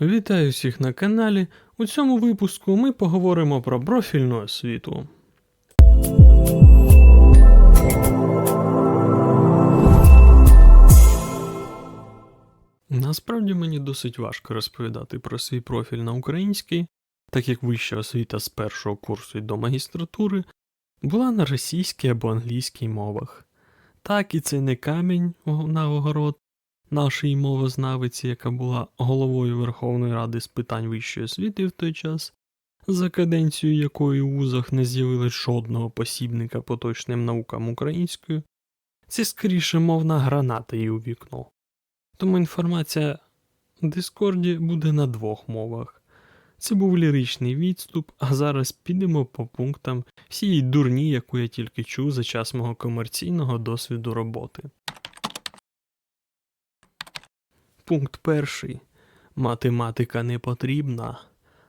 Вітаю всіх на каналі. У цьому випуску ми поговоримо про профільну освіту. Насправді мені досить важко розповідати про свій профіль на українській, так як вища освіта з першого курсу і до магістратури була на російській або англійській мовах. Так і це не камінь на огород нашої мовознавиці, яка була головою Верховної Ради з питань вищої освіти в той час, за каденцію якої у вузах не з'явилось жодного посібника поточним наукам українською, це скоріше мовна граната їй у вікно. Тому інформація в Дискорді буде на двох мовах. Це був ліричний відступ, а зараз підемо по пунктам всієї дурні, яку я тільки чув за час мого комерційного досвіду роботи. Пункт перший. Математика не потрібна.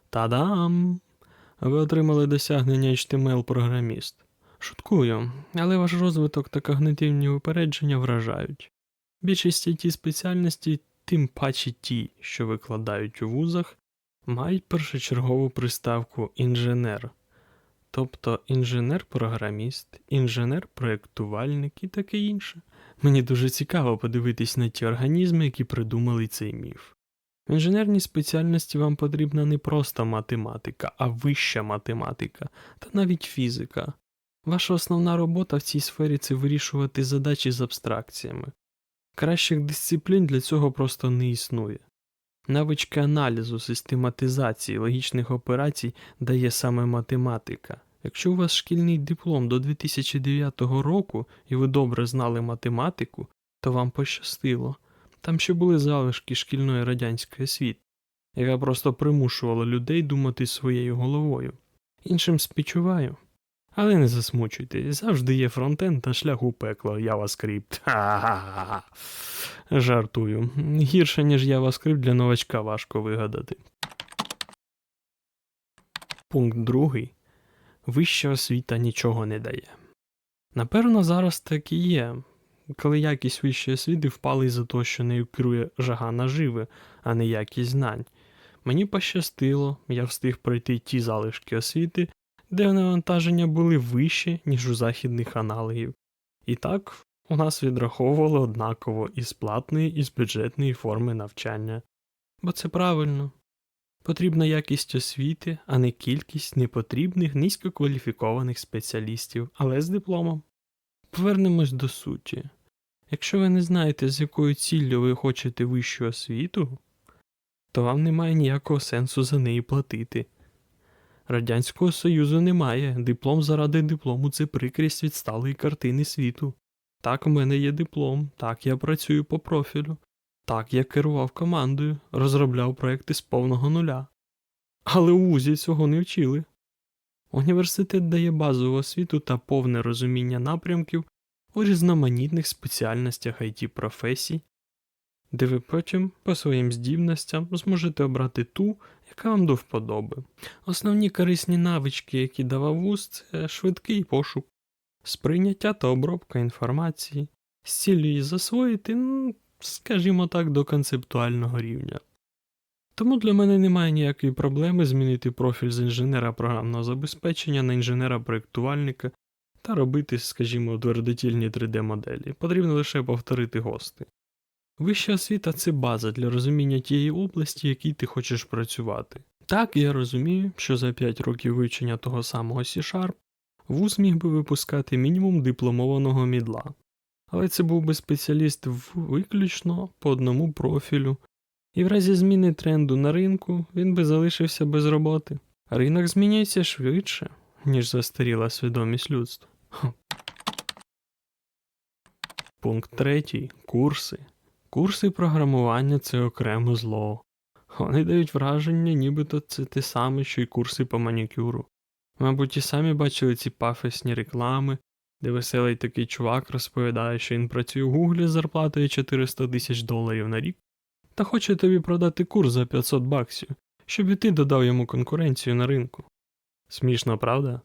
Та-дам! Ви отримали досягнення HTML-програміст. Шуткую, але ваш розвиток та когнитивні упередження вражають. Більшість it спеціальностей, тим паче ті, що викладають у вузах, мають першочергову приставку інженер, тобто інженер-програміст, інженер-проєктувальник і таке інше. Мені дуже цікаво подивитись на ті організми, які придумали цей міф. В інженерній спеціальності вам потрібна не просто математика, а вища математика та навіть фізика. Ваша основна робота в цій сфері це вирішувати задачі з абстракціями. Кращих дисциплін для цього просто не існує. Навички аналізу, систематизації, логічних операцій дає саме математика. Якщо у вас шкільний диплом до 2009 року і ви добре знали математику, то вам пощастило. Там ще були залишки шкільної радянської освіти, яка просто примушувала людей думати своєю головою. Іншим співчуваю. Але не засмучуйтесь, завжди є фронтенд та шлях у пекло JavaScript. Ха-ха-ха. Жартую. Гірше, ніж JavaScript для новачка важко вигадати. Пункт другий. Вища освіта нічого не дає. Напевно, зараз так і є, коли якість вищої освіти впала із-за того, що нею керує жага наживи, а не якість знань. Мені пощастило, я встиг пройти ті залишки освіти, де навантаження були вищі, ніж у західних аналогів. І так у нас відраховували однаково із платної, і з бюджетної форми навчання. Бо це правильно. Потрібна якість освіти, а не кількість непотрібних низькокваліфікованих спеціалістів, але з дипломом. Повернемось до суті. Якщо ви не знаєте, з якою ціллю ви хочете вищу освіту, то вам немає ніякого сенсу за неї платити. Радянського Союзу немає, диплом заради диплому це прикрість відсталої картини світу. Так, у мене є диплом, так я працюю по профілю, так я керував командою, розробляв проекти з повного нуля. Але у вузі цього не вчили. Університет дає базову освіту та повне розуміння напрямків у різноманітних спеціальностях it професій, де ви потім по своїм здібностям зможете обрати ту, яка вам до вподоби. Основні корисні навички, які давав вуз, це швидкий пошук, сприйняття та обробка інформації, з ціллю її засвоїти, ну, скажімо так, до концептуального рівня. Тому для мене немає ніякої проблеми змінити профіль з інженера програмного забезпечення на інженера-проєктувальника та робити, скажімо, твердотільні 3D-моделі. Потрібно лише повторити гости. Вища освіта це база для розуміння тієї області, в якій ти хочеш працювати. Так, я розумію, що за 5 років вивчення того самого C-Sharp вуз міг би випускати мінімум дипломованого мідла. Але це був би спеціаліст виключно по одному профілю, і в разі зміни тренду на ринку він би залишився без роботи. Ринок змінюється швидше, ніж застаріла свідомість людства. Пункт третій. Курси. Курси програмування це окреме зло. Вони дають враження, нібито це те саме, що й курси по манікюру. Мабуть, і самі бачили ці пафосні реклами, де веселий такий чувак розповідає, що він працює в Гуглі з зарплатою 400 тисяч доларів на рік, та хоче тобі продати курс за 500 баксів, щоб і ти додав йому конкуренцію на ринку. Смішно, правда?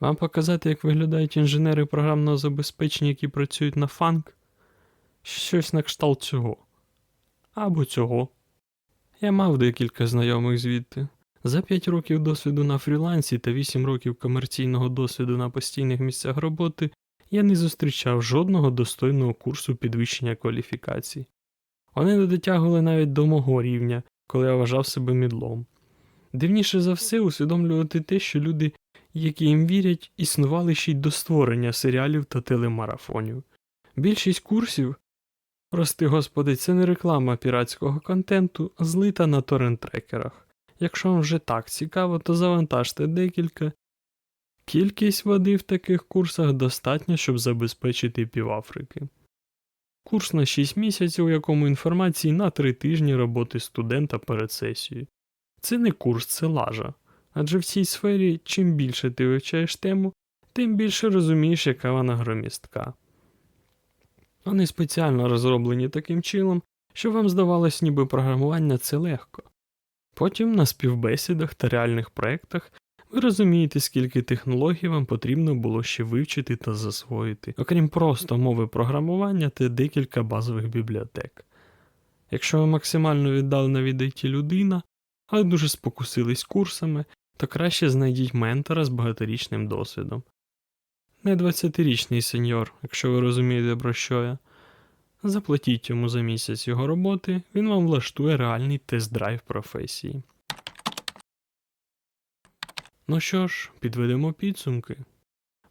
Вам показати, як виглядають інженери програмного забезпечення, які працюють на фанк? Щось на кшталт цього. Або цього. Я мав декілька знайомих звідти. За 5 років досвіду на фрілансі та 8 років комерційного досвіду на постійних місцях роботи я не зустрічав жодного достойного курсу підвищення кваліфікацій. Вони не дотягували навіть до мого рівня, коли я вважав себе мідлом. Дивніше за все усвідомлювати те, що люди, які їм вірять, існували ще й до створення серіалів та телемарафонів. Більшість курсів, прости господи, це не реклама піратського контенту, злита на торрент-трекерах. Якщо вам вже так цікаво, то завантажте декілька. Кількість води в таких курсах достатня, щоб забезпечити півафрики. Курс на 6 місяців, у якому інформації на 3 тижні роботи студента перед сесією. Це не курс, це лажа. Адже в цій сфері чим більше ти вивчаєш тему, тим більше розумієш, яка вона громістка. Вони спеціально розроблені таким чином, що вам здавалось, ніби програмування це легко. Потім на співбесідах та реальних проєктах ви розумієте, скільки технологій вам потрібно було ще вивчити та засвоїти, окрім просто мови програмування та декілька базових бібліотек. Якщо ви максимально віддалена від IT людина, але дуже спокусились курсами, то краще знайдіть ментора з багаторічним досвідом. Не 20-річний сеньор, якщо ви розумієте, про що я. Заплатіть йому за місяць його роботи, він вам влаштує реальний тест-драйв професії. Ну що ж, підведемо підсумки.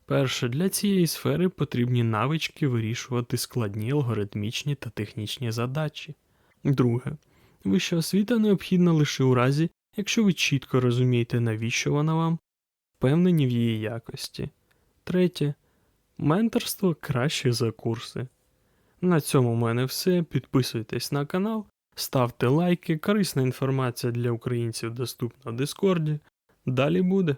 Перше, для цієї сфери потрібні навички вирішувати складні алгоритмічні та технічні задачі. Друге, вища освіта необхідна лише у разі, якщо ви чітко розумієте, навіщо вона вам, впевнені в її якості. Третє, менторство краще за курси. На цьому в мене все. Підписуйтесь на канал, ставте лайки, корисна інформація для українців доступна в Дискорді. Далі буде.